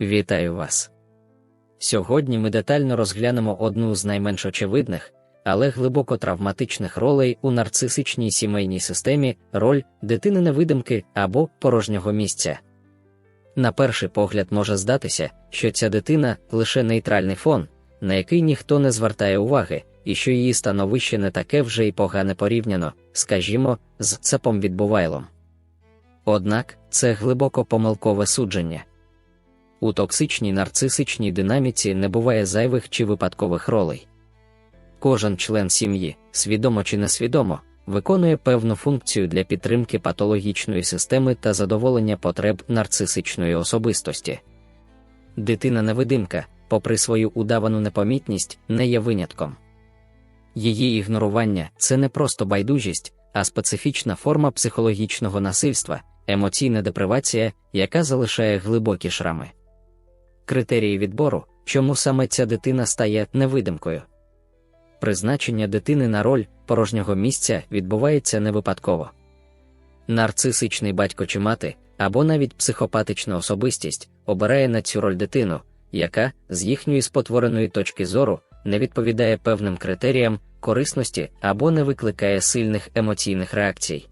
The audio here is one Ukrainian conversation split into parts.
Вітаю вас! Сьогодні ми детально розглянемо одну з найменш очевидних, але глибоко травматичних ролей у нарцисичній сімейній системі роль дитини невидимки або порожнього місця. На перший погляд може здатися, що ця дитина лише нейтральний фон, на який ніхто не звертає уваги, і що її становище не таке вже й погане порівняно, скажімо, з цепом відбувайлом. Однак це глибоко помилкове судження. У токсичній нарцисичній динаміці не буває зайвих чи випадкових ролей. Кожен член сім'ї, свідомо чи несвідомо, виконує певну функцію для підтримки патологічної системи та задоволення потреб нарцисичної особистості. Дитина-невидимка, попри свою удавану непомітність, не є винятком. Її ігнорування це не просто байдужість, а специфічна форма психологічного насильства, емоційна депривація, яка залишає глибокі шрами. Критерії відбору, чому саме ця дитина стає невидимкою. Призначення дитини на роль порожнього місця відбувається не випадково. Нарцисичний батько чи мати, або навіть психопатична особистість обирає на цю роль дитину, яка, з їхньої спотвореної точки зору, не відповідає певним критеріям корисності або не викликає сильних емоційних реакцій.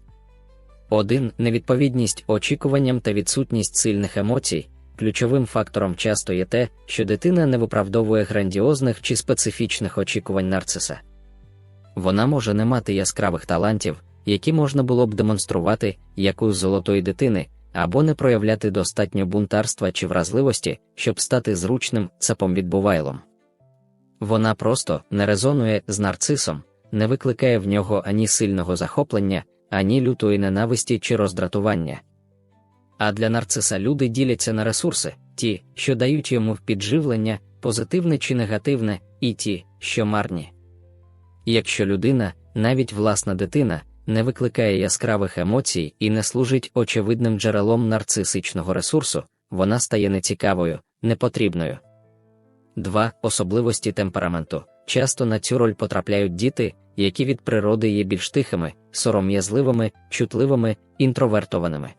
Один невідповідність очікуванням та відсутність сильних емоцій. Ключовим фактором часто є те, що дитина не виправдовує грандіозних чи специфічних очікувань нарциса. Вона може не мати яскравих талантів, які можна було б демонструвати як у золотої дитини, або не проявляти достатньо бунтарства чи вразливості, щоб стати зручним цапом відбувайлом. Вона просто не резонує з нарцисом, не викликає в нього ані сильного захоплення, ані лютої ненависті чи роздратування. А для нарциса люди діляться на ресурси, ті, що дають йому підживлення, позитивне чи негативне, і ті, що марні. Якщо людина, навіть власна дитина, не викликає яскравих емоцій і не служить очевидним джерелом нарцисичного ресурсу, вона стає нецікавою, непотрібною. 2. Особливості темпераменту. Часто на цю роль потрапляють діти, які від природи є більш тихими, сором'язливими, чутливими, інтровертованими.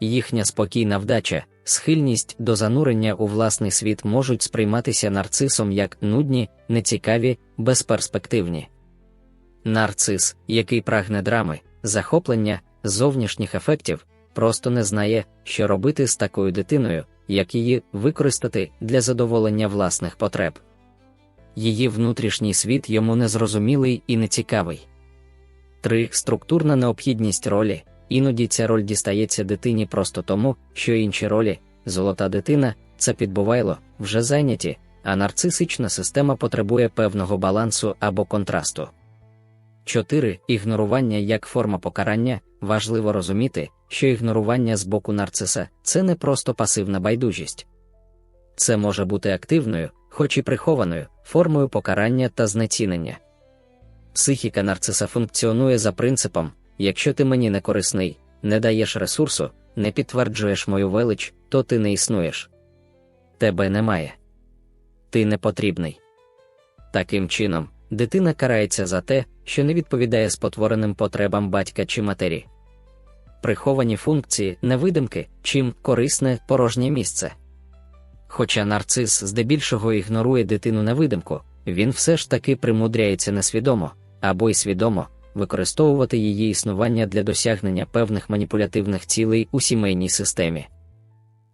Їхня спокійна вдача, схильність до занурення у власний світ можуть сприйматися нарцисом як нудні, нецікаві, безперспективні. Нарцис, який прагне драми, захоплення, зовнішніх ефектів, просто не знає, що робити з такою дитиною, як її використати для задоволення власних потреб. Її внутрішній світ йому незрозумілий і нецікавий. 3. Структурна необхідність ролі. Іноді ця роль дістається дитині просто тому, що інші ролі, золота дитина, це підбувайло, вже зайняті, а нарцисична система потребує певного балансу або контрасту. 4. Ігнорування як форма покарання важливо розуміти, що ігнорування з боку нарциса це не просто пасивна байдужість. Це може бути активною, хоч і прихованою, формою покарання та знецінення. Психіка нарциса функціонує за принципом якщо ти мені не корисний, не даєш ресурсу, не підтверджуєш мою велич, то ти не існуєш. Тебе немає. Ти не потрібний. Таким чином, дитина карається за те, що не відповідає спотвореним потребам батька чи матері. Приховані функції, невидимки, чим корисне порожнє місце. Хоча нарцис здебільшого ігнорує дитину невидимку, він все ж таки примудряється несвідомо або й свідомо використовувати її існування для досягнення певних маніпулятивних цілей у сімейній системі.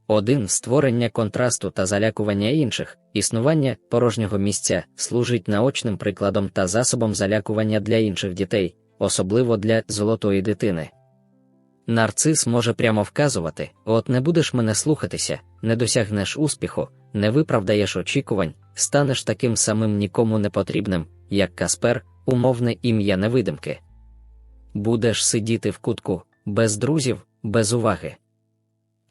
Один створення контрасту та залякування інших, існування порожнього місця служить наочним прикладом та засобом залякування для інших дітей, особливо для золотої дитини. Нарцис може прямо вказувати: от не будеш мене слухатися, не досягнеш успіху, не виправдаєш очікувань, станеш таким самим нікому не потрібним, як Каспер, умовне ім'я невидимки. Будеш сидіти в кутку, без друзів, без уваги.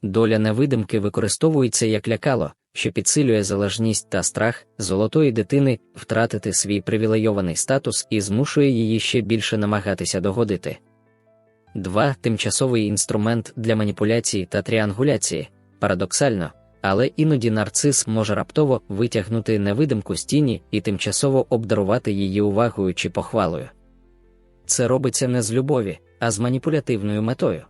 Доля невидимки використовується як лякало, що підсилює залежність та страх золотої дитини втратити свій привілейований статус і змушує її ще більше намагатися догодити. 2. Тимчасовий інструмент для маніпуляції та тріангуляції. Парадоксально, але іноді нарцис може раптово витягнути невидимку з тіні і тимчасово обдарувати її увагою чи похвалою. Це робиться не з любові, а з маніпулятивною метою.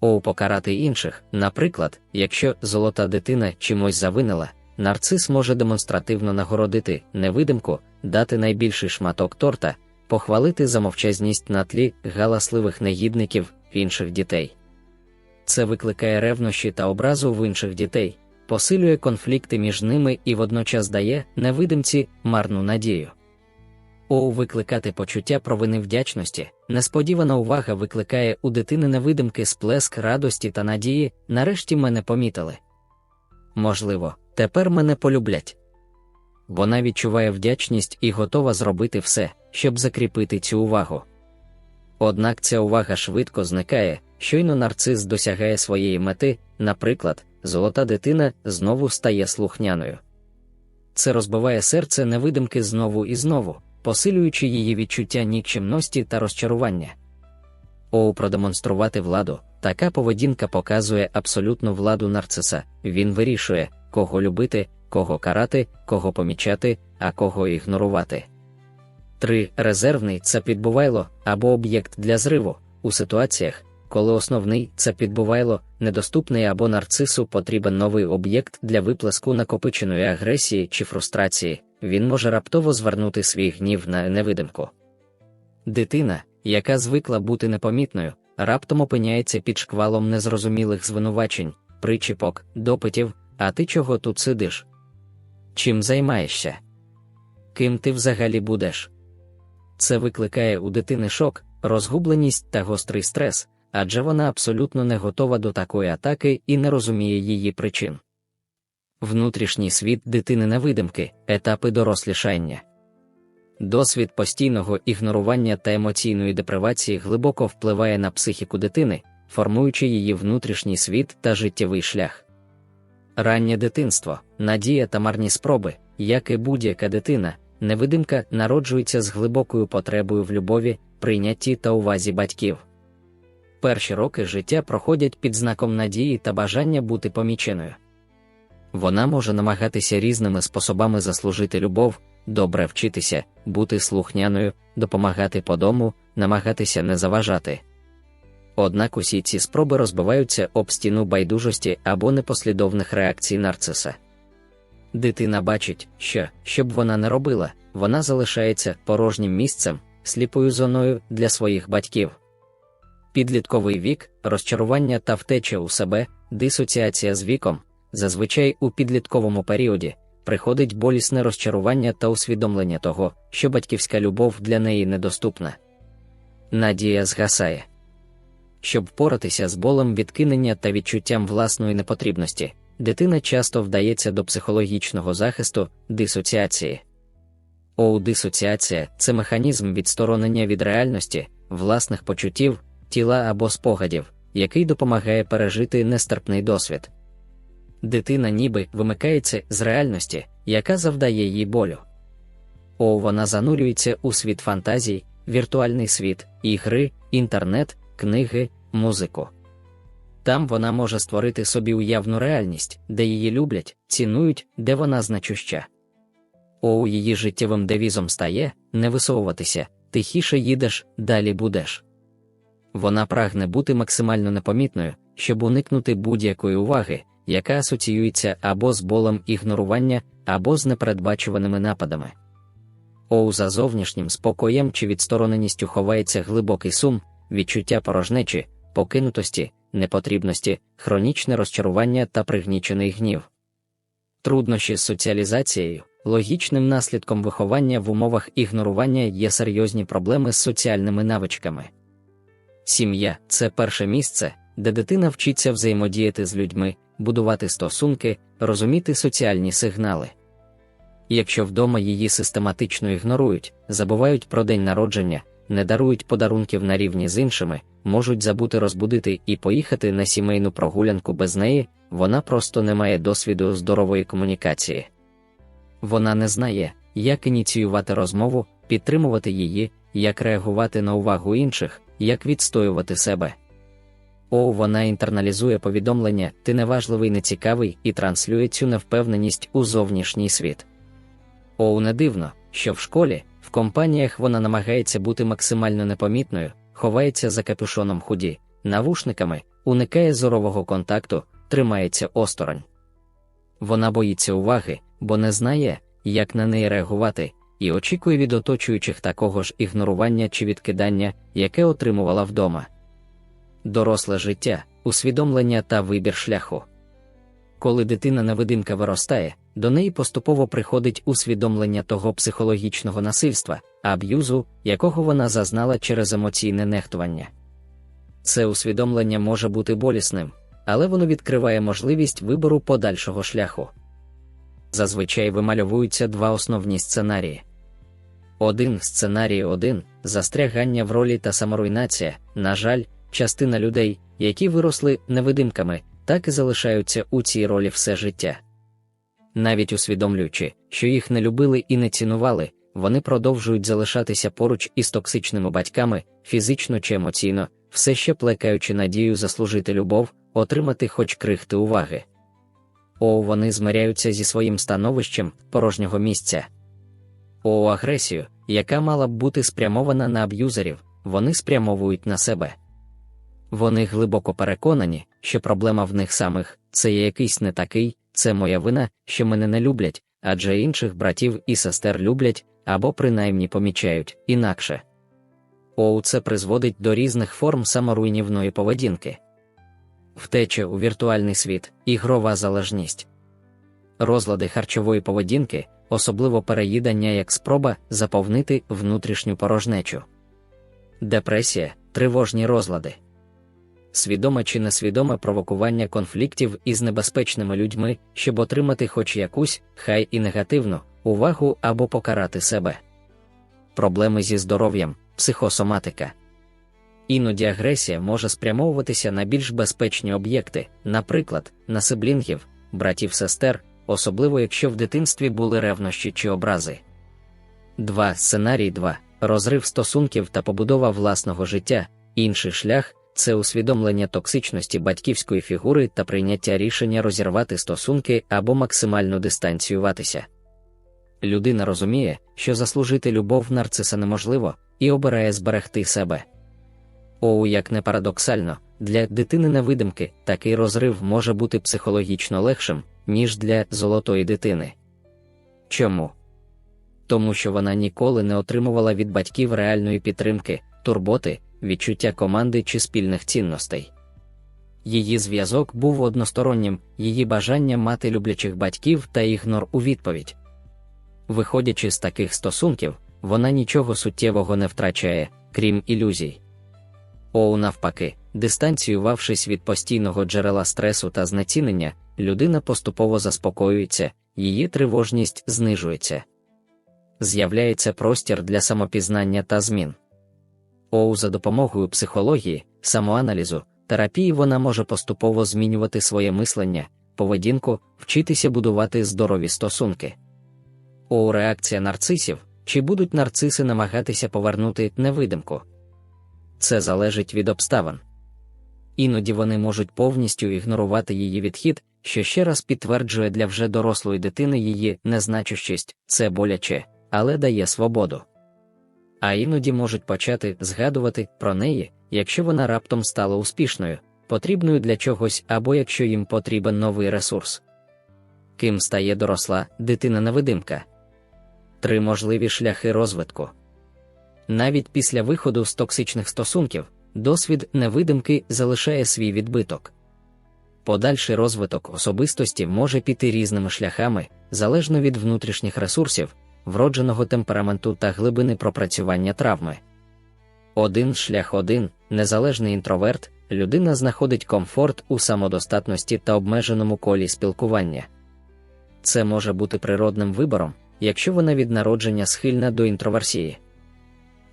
Оу покарати інших. Наприклад, якщо золота дитина чимось завинила, нарцис може демонстративно нагородити невидимку, дати найбільший шматок торта, похвалити за мовчазність на тлі галасливих негідників інших дітей. Це викликає ревнощі та образу в інших дітей, посилює конфлікти між ними і водночас дає невидимці марну надію. Оу викликати почуття провини вдячності, несподівана увага викликає у дитини невидимки сплеск радості та надії, нарешті мене помітили. Можливо, тепер мене полюблять. Вона відчуває вдячність і готова зробити все, щоб закріпити цю увагу. Однак ця увага швидко зникає, щойно нарцис досягає своєї мети, наприклад, золота дитина знову стає слухняною. Це розбиває серце невидимки знову і знову, посилюючи її відчуття нікчемності та розчарування. Оу продемонструвати владу, така поведінка показує абсолютну владу нарциса, він вирішує, кого любити, кого карати, кого помічати, а кого ігнорувати. 3. Резервний це підбувайло або об'єкт для зриву у ситуаціях, коли основний це підбувайло недоступний або нарцису потрібен новий об'єкт для виплеску накопиченої агресії чи фрустрації, він може раптово звернути свій гнів на невидимку. Дитина, яка звикла бути непомітною, раптом опиняється під шквалом незрозумілих звинувачень, причіпок, допитів, а ти чого тут сидиш? Чим займаєшся? Ким ти взагалі будеш? Це викликає у дитини шок, розгубленість та гострий стрес, адже вона абсолютно не готова до такої атаки і не розуміє її причин. Внутрішній світ дитини невидимки, етапи дорослішання. Досвід постійного ігнорування та емоційної депривації глибоко впливає на психіку дитини, формуючи її внутрішній світ та життєвий шлях. Раннє дитинство, надія та марні спроби, як і будь-яка дитина, невидимка народжується з глибокою потребою в любові, прийнятті та увазі батьків. Перші роки життя проходять під знаком надії та бажання бути поміченою. Вона може намагатися різними способами заслужити любов, добре вчитися, бути слухняною, допомагати по дому, намагатися не заважати. Однак усі ці спроби розбиваються об стіну байдужості або непослідовних реакцій нарциса. Дитина бачить, що, щоб вона не робила, вона залишається порожнім місцем, сліпою зоною для своїх батьків. Підлітковий вік, розчарування та втеча у себе, дисоціація з віком, зазвичай у підлітковому періоді, приходить болісне розчарування та усвідомлення того, що батьківська любов для неї недоступна. Надія згасає. Щоб впоратися з болем відкинення та відчуттям власної непотрібності, дитина часто вдається до психологічного захисту дисоціації. Оу-дисоціація це механізм відсторонення від реальності, власних почуттів, тіла або спогадів, який допомагає пережити нестерпний досвід. Дитина ніби вимикається з реальності, яка завдає їй болю. Оу вона занурюється у світ фантазій, віртуальний світ, ігри, інтернет, книги, музику. Там вона може створити собі уявну реальність, де її люблять, цінують, де вона значуща. Оу її життєвим девізом стає не висовуватися, тихіше їдеш, далі будеш. Вона прагне бути максимально непомітною, щоб уникнути будь-якої уваги, яка асоціюється або з болем ігнорування, або з непередбачуваними нападами. Оу за зовнішнім спокоєм чи відстороненістю ховається глибокий сум, відчуття порожнечі, покинутості, непотрібності, хронічне розчарування та пригнічений гнів. Труднощі з соціалізацією, логічним наслідком виховання в умовах ігнорування є серйозні проблеми з соціальними навичками. Сім'я це перше місце, де дитина вчиться взаємодіяти з людьми, будувати стосунки, розуміти соціальні сигнали. Якщо вдома її систематично ігнорують, забувають про день народження, не дарують подарунків на рівні з іншими, можуть забути розбудити і поїхати на сімейну прогулянку без неї, вона просто не має досвіду здорової комунікації. Вона не знає, як ініціювати розмову, підтримувати її, як реагувати на увагу інших, як відстоювати себе. О, вона інтерналізує повідомлення, ти неважливий, нецікавий і транслює цю невпевненість у зовнішній світ. Оу, не дивно, що в школі, в компаніях вона намагається бути максимально непомітною, ховається за капюшоном худі, навушниками, уникає зорового контакту, тримається осторонь. Вона боїться уваги, бо не знає, як на неї реагувати, і очікує від оточуючих такого ж ігнорування чи відкидання, яке отримувала вдома. Доросле життя, усвідомлення та вибір шляху. Коли дитина невидимка виростає, до неї поступово приходить усвідомлення того психологічного насильства, аб'юзу, якого вона зазнала через емоційне нехтування. Це усвідомлення може бути болісним, але воно відкриває можливість вибору подальшого шляху. Зазвичай вимальовуються два основні сценарії. Один сценарій один застрягання в ролі та саморуйнація, на жаль, частина людей, які виросли невидимками, так і залишаються у цій ролі все життя. Навіть усвідомлюючи, що їх не любили і не цінували, вони продовжують залишатися поруч із токсичними батьками, фізично чи емоційно, все ще плекаючи надію заслужити любов, отримати хоч крихти уваги. О, вони змиряються зі своїм становищем порожнього місця. О, агресію, яка мала б бути спрямована на аб'юзерів, вони спрямовують на себе. Вони глибоко переконані, що проблема в них самих це є якийсь не такий, це моя вина, що мене не люблять, адже інших братів і сестер люблять або принаймні помічають інакше. Оу, це призводить до різних форм саморуйнівної поведінки, втеча у віртуальний світ, ігрова залежність, розлади харчової поведінки, особливо переїдання як спроба заповнити внутрішню порожнечу, депресія, тривожні розлади свідоме чи несвідоме провокування конфліктів із небезпечними людьми, щоб отримати хоч якусь, хай і негативну, увагу або покарати себе. Проблеми зі здоров'ям, психосоматика. Іноді агресія може спрямовуватися на більш безпечні об'єкти, наприклад, на сиблінгів, братів сестер, особливо якщо в дитинстві були ревнощі чи образи. 2. Сценарій 2. Розрив стосунків та побудова власного життя, інший шлях, це усвідомлення токсичності батьківської фігури та прийняття рішення розірвати стосунки або максимально дистанціюватися. Людина розуміє, що заслужити любов нарциса неможливо, і обирає зберегти себе. Оу, як не парадоксально, для дитини невидимки такий розрив може бути психологічно легшим, ніж для золотої дитини. Чому? Тому що вона ніколи не отримувала від батьків реальної підтримки, турботи, відчуття команди чи спільних цінностей. Її зв'язок був одностороннім, її бажання мати люблячих батьків та ігнор у відповідь. Виходячи з таких стосунків, вона нічого суттєвого не втрачає, крім ілюзій. Оу, навпаки, дистанціювавшись від постійного джерела стресу та знецінення, людина поступово заспокоюється, її тривожність знижується. З'являється простір для самопізнання та змін. ОУ за допомогою психології, самоаналізу, терапії вона може поступово змінювати своє мислення, поведінку, вчитися будувати здорові стосунки. ОУ реакція нарцисів чи будуть нарциси намагатися повернути невидимку. Це залежить від обставин. Іноді вони можуть повністю ігнорувати її відхід, що ще раз підтверджує для вже дорослої дитини її незначущість, це боляче, але дає свободу а іноді можуть почати згадувати про неї, якщо вона раптом стала успішною, потрібною для чогось або якщо їм потрібен новий ресурс. Ким стає доросла дитина-невидимка? Три можливі шляхи розвитку. Навіть після виходу з токсичних стосунків досвід невидимки залишає свій відбиток. Подальший розвиток особистості може піти різними шляхами залежно від внутрішніх ресурсів, вродженого темпераменту та глибини пропрацювання травми. Один шлях один незалежний інтроверт, людина знаходить комфорт у самодостатності та обмеженому колі спілкування. Це може бути природним вибором, якщо вона від народження схильна до інтроверсії.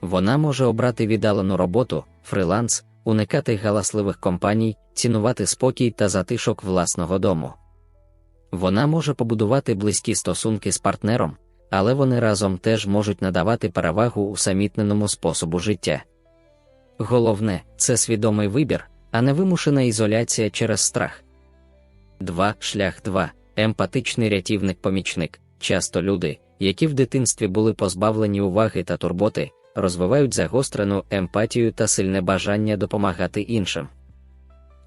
Вона може обрати віддалену роботу, фриланс, уникати галасливих компаній, цінувати спокій та затишок власного дому. Вона може побудувати близькі стосунки з партнером, але вони разом теж можуть надавати перевагу усамітненому способу життя. Головне це свідомий вибір, а не вимушена ізоляція через страх. 2. Шлях 2. Емпатичний рятівник-помічник. Часто люди, які в дитинстві були позбавлені уваги та турботи, розвивають загострену емпатію та сильне бажання допомагати іншим.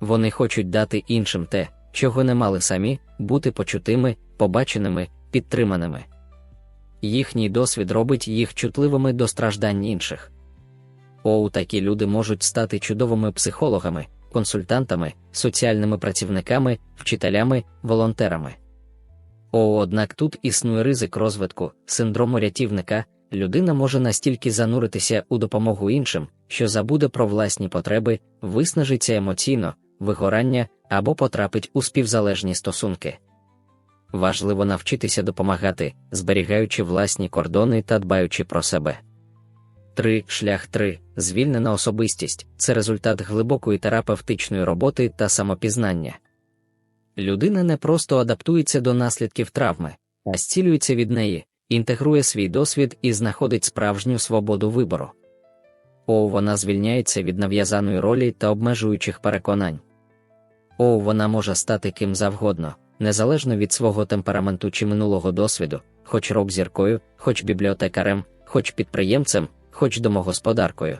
Вони хочуть дати іншим те, чого не мали самі, бути почутими, побаченими, підтриманими. Їхній досвід робить їх чутливими до страждань інших. Оу, такі люди можуть стати чудовими психологами, консультантами, соціальними працівниками, вчителями, волонтерами. О, однак тут існує ризик розвитку, синдрому рятівника, людина може настільки зануритися у допомогу іншим, що забуде про власні потреби, виснажиться емоційно, вигорання або потрапить у співзалежні стосунки. Важливо навчитися допомагати, зберігаючи власні кордони та дбаючи про себе. 3. Шлях 3. Звільнена особистість це результат глибокої терапевтичної роботи та самопізнання. Людина не просто адаптується до наслідків травми, а зцілюється від неї, інтегрує свій досвід і знаходить справжню свободу вибору. О, вона звільняється від нав'язаної ролі та обмежуючих переконань. О, вона може стати ким завгодно, незалежно від свого темпераменту чи минулого досвіду, хоч рок-зіркою, хоч бібліотекарем, хоч підприємцем, хоч домогосподаркою.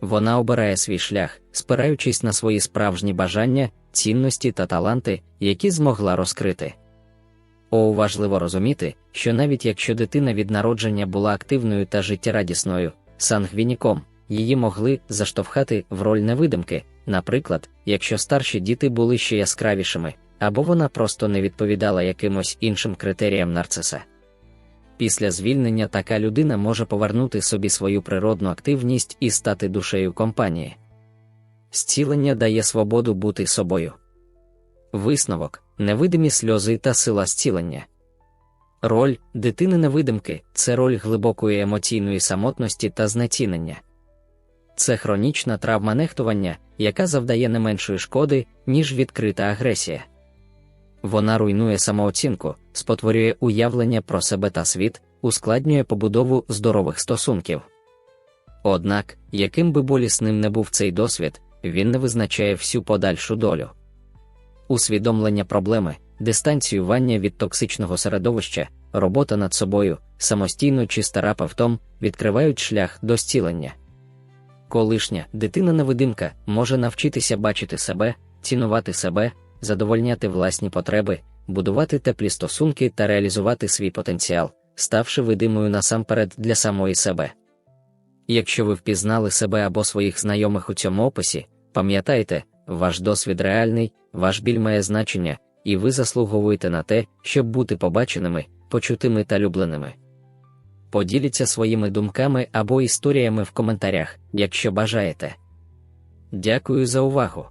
Вона обирає свій шлях, спираючись на свої справжні бажання, цінності та таланти, які змогла розкрити. О, важливо розуміти, що навіть якщо дитина від народження була активною та життєрадісною, сангвініком, її могли заштовхати в роль невидимки, наприклад, якщо старші діти були ще яскравішими, або вона просто не відповідала якимось іншим критеріям нарциса. Після звільнення така людина може повернути собі свою природну активність і стати душею компанії. Зцілення дає свободу бути собою. Висновок, невидимі сльози та сила зцілення. Роль дитини невидимки це роль глибокої емоційної самотності та знецінення. Це хронічна травма нехтування, яка завдає не меншої шкоди, ніж відкрита агресія. Вона руйнує самооцінку, спотворює уявлення про себе та світ, ускладнює побудову здорових стосунків. Однак, яким би болісним не був цей досвід, він не визначає всю подальшу долю. Усвідомлення проблеми, дистанціювання від токсичного середовища, робота над собою, самостійно чи з терапевтом відкривають шлях до зцілення. Колишня дитина-невидимка може навчитися бачити себе, цінувати себе, задовольняти власні потреби, будувати теплі стосунки та реалізувати свій потенціал, ставши видимою насамперед для самої себе. Якщо ви впізнали себе або своїх знайомих у цьому описі, пам'ятайте, ваш досвід реальний, ваш біль має значення, і ви заслуговуєте на те, щоб бути побаченими, почутими та любленими. Поділіться своїми думками або історіями в коментарях, якщо бажаєте. Дякую за увагу!